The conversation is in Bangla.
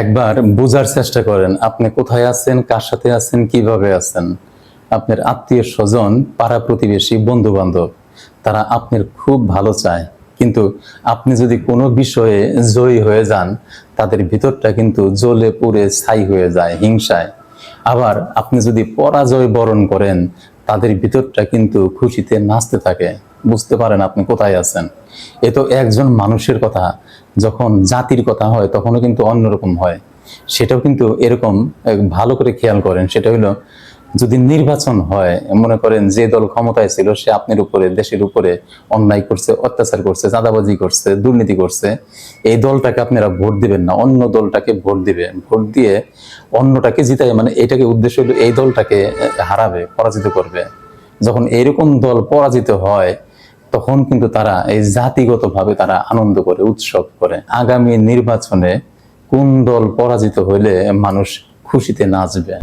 একবার বোঝার চেষ্টা করেন, আপনি কোথায় আছেন, কার সাথে আছেন, কীভাবে আছেন? আপনার আত্মীয় স্বজন, পাড়া প্রতিবেশী বন্ধু বান্ধব তারা আপনার খুব ভালো চায়। কিন্তু আপনি যদি কোনো বিষয়ে জয়ী হয়ে যান, তাদের ভিতরটা কিন্তু জ্বলে পুড়ে ছাই হয়ে যায়, হিংসায়। আবার আপনি যদি পরাজয় বরণ করেন, তাদের ভিতরটা কিন্তু খুশিতে নাচতে থাকে। বুঝতে পারেন আপনি কোথায় আছেন। এ তো একজন মানুষের কথা। যখন জাতির কথা হয়, তখনও কিন্তু অন্যরকম হয়। সেটাও কিন্তু এরকম ভালো করে খেয়াল করেন, সেটা হলো যদি নির্বাচন হয়, মনে করেন যে দল ক্ষমতায় ছিল, সে আপনার উপরে, দেশের উপরে অন্যায় করছে, অত্যাচার করছে, চাঁদাবাজি করছে, দুর্নীতি করছে, এই দলটাকে আপনারা ভোট দিবেন না, অন্য দলটাকে ভোট দিবেন ভোট দিয়ে অন্যটাকে জিতাই মানে এটাকে উদ্দেশ্য হলো এই দলটাকে হারাবে, পরাজিত করবে। যখন এরকম দল পরাজিত হয় তখন কিন্তু তারা এই জাতিগতভাবে তারা আনন্দ করে, উৎসব করে। আগামী নির্বাচনে কোন দল পরাজিত হইলে মানুষ খুশিতে নাচবে?